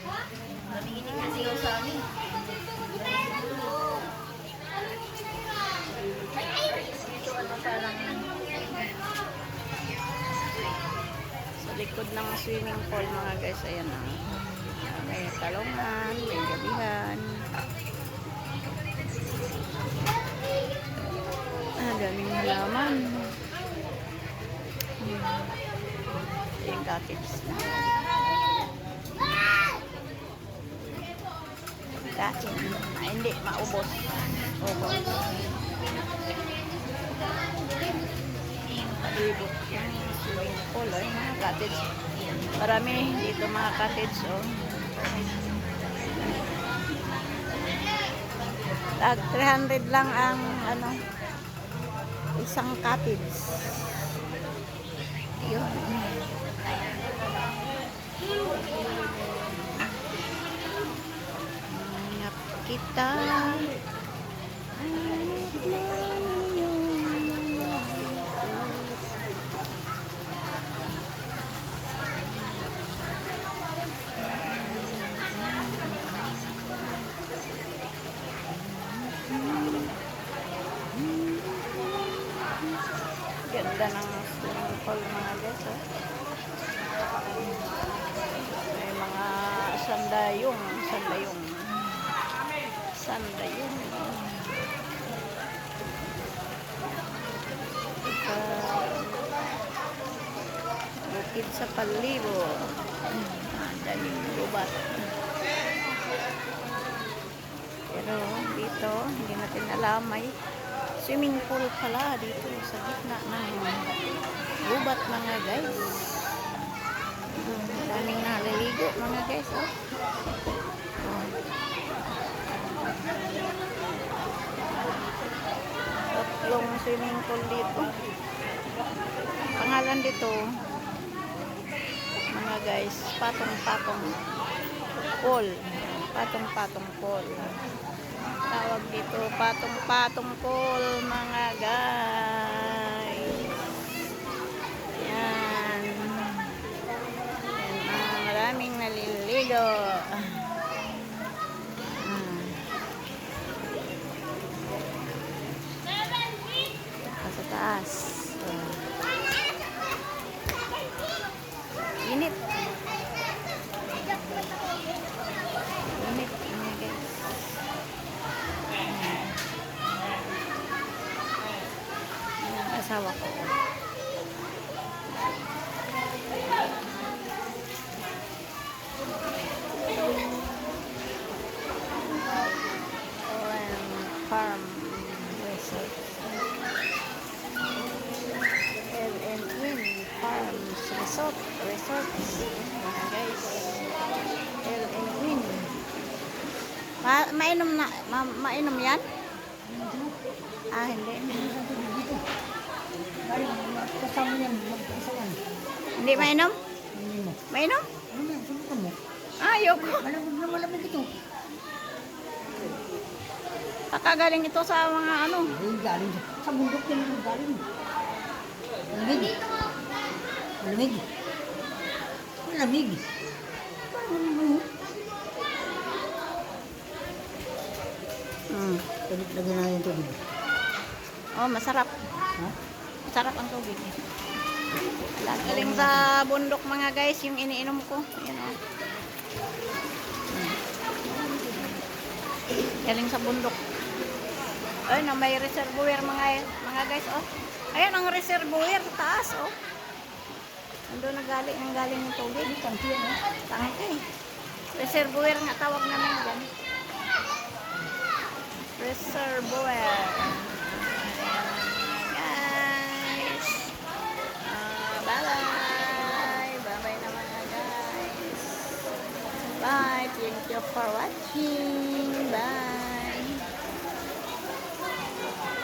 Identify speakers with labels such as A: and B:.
A: Hindi nga sigaw sa amin.
B: Sa likod ng swimming pool mga guys, ayan na. May talongan, may gabihan. Ah, daming halaman. Yung cottage na. Cottage. Ah, hindi, maubos. Ubos. Palibot yung swimming pool, ay mga cottage. Marami dito mga cottage, oh. Tag 300 lang ang ano isang cottage. Yun. Kita. Ganda ng swimming pool mga guys. Oh. May mga sandayong, sandayong. Sandayong. Ika, bukid sa palibo. Ah, Daling lubat. Pero dito, hindi natin alam may swimming pool pala dito sa gitna ng gubat mga guys. Daming naliligo mga guys. Oh. Swimming pool dito. Pangalan dito mga guys, patong-patong pool. Patong-patong pool. Tawag dito, patong-patong pool, mga guys. Yan. Yan, ah, maraming naliligo. Hmm. Sa taas. Oh. Init. Init, mga guys. Yan ang asawa ko. Farm Resort. and Win Farms Resort. Resort. Mga guys. L and. Ma mainom na, ma mainom yan? Ah, hindi. Hindi mainom?
C: Hindi.
B: Mainom? Ah, ayoko.
C: Malamig ito.
B: Sa mga ano.
C: Galing sa, bundok yung galing. Malamig. Malamig. Malamig.
B: Hmm.
C: Lagyan lagyan natin yung tubig.
B: Oh, masarap.
C: Ha?
B: Masarap ang tubig. Galing sa bundok mga guys, yung iniinom ko. Ayan oh. Hmm. Galing sa bundok. Ay, na may reservoir mga mga guys, oh. Ayan ang reservoir taas, oh. Ando na galing, ang galing ng tubig.
C: Tangki yan, ha?
B: Tangke. Reservoir nga tawag namin dyan. Reservoir. Guys. Ah, bye-bye. Bye-bye guys. Bye. Thank you for watching. Bye.